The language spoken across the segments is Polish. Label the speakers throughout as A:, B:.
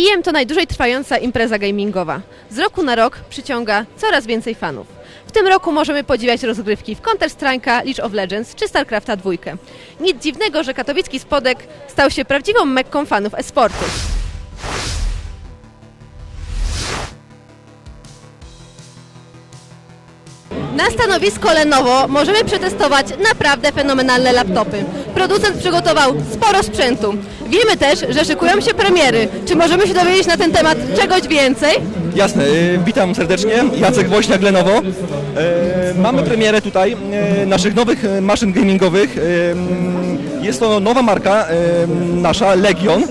A: IEM to najdłużej trwająca impreza gamingowa. Z roku na rok przyciąga coraz więcej fanów. W tym roku możemy podziwiać rozgrywki w Counter-Strike'a, League of Legends czy StarCrafta 2. Nic dziwnego, że katowicki Spodek stał się prawdziwą mekką fanów e-sportu. Na stanowisko Lenovo możemy przetestować naprawdę fenomenalne laptopy. Producent przygotował sporo sprzętu. Wiemy też, że szykują się premiery. Czy możemy się dowiedzieć na ten temat czegoś więcej?
B: Jasne, y, witam serdecznie, Jacek Woźniak, Lenovo. E, Mamy premierę tutaj e, naszych nowych maszyn gamingowych. E, Jest to nowa marka e, nasza, Legion. E,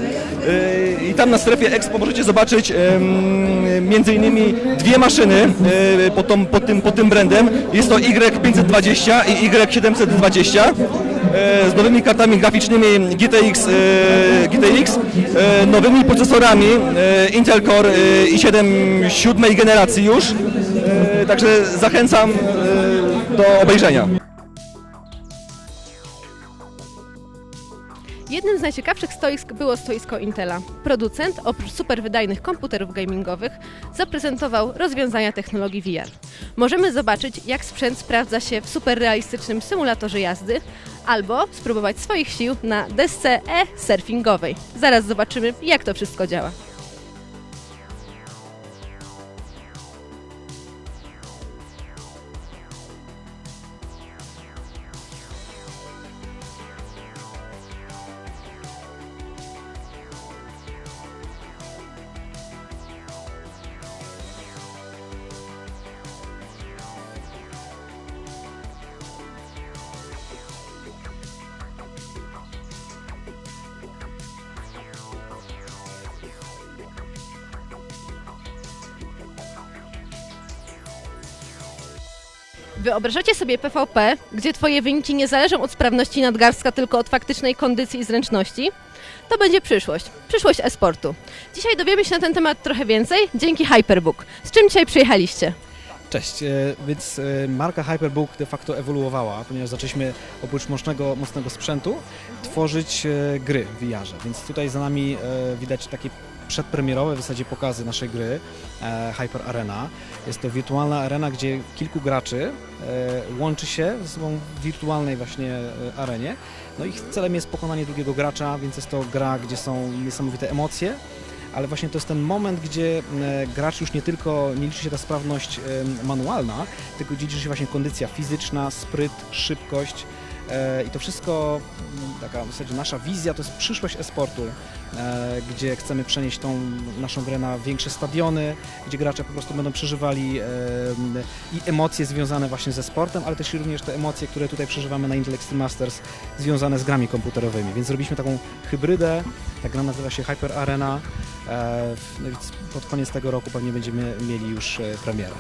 B: I tam na strefie Expo możecie zobaczyć między innymi dwie maszyny e, pod, tą, pod, tym, pod tym brandem. Jest to Y520 i Y720 e, z nowymi kartami graficznymi GTX, e, GTX nowymi procesorami Intel Core e, i7 siódmej generacji już. Także zachęcam do obejrzenia.
A: Jednym z najciekawszych stoisk było stoisko Intela. Producent, oprócz super wydajnych komputerów gamingowych, zaprezentował rozwiązania technologii VR. Możemy zobaczyć, jak sprzęt sprawdza się w superrealistycznym symulatorze jazdy, albo spróbować swoich sił na desce e-surfingowej. Zaraz zobaczymy, jak to wszystko działa. Wyobrażacie sobie PvP, gdzie Twoje wyniki nie zależą od sprawności nadgarstka, tylko od faktycznej kondycji i zręczności? To będzie przyszłość. Przyszłość e-sportu. Dzisiaj dowiemy się na ten temat trochę więcej dzięki Hyperbook. Z czym dzisiaj przyjechaliście?
C: Cześć, e, więc e, marka Hyperbook de facto ewoluowała, ponieważ zaczęliśmy oprócz mocnego, mocnego sprzętu tworzyć e, gry w VR-ze, więc tutaj za nami widać takie przedpremierowe w zasadzie pokazy naszej gry Hyper Arena. Jest to wirtualna arena, gdzie kilku graczy łączy się ze sobą w wirtualnej właśnie arenie. No ich celem jest pokonanie drugiego gracza, więc jest to gra, gdzie są niesamowite emocje, ale właśnie to jest ten moment, gdzie e, gracz już nie tylko nie liczy się ta sprawność manualna, tylko liczy się właśnie kondycja fizyczna, spryt, szybkość. e, I to wszystko, m, taka w zasadzie nasza wizja, to jest przyszłość e-sportu, e, gdzie chcemy przenieść tą naszą grę na większe stadiony, gdzie gracze po prostu będą przeżywali i emocje związane właśnie ze sportem, ale też i również te emocje, które tutaj przeżywamy na Intel Extreme Masters, związane z grami komputerowymi. Więc zrobiliśmy taką hybrydę, ta gra nazywa się Hyper Arena. E, no więc pod koniec tego roku pewnie będziemy mieli już e, premierę.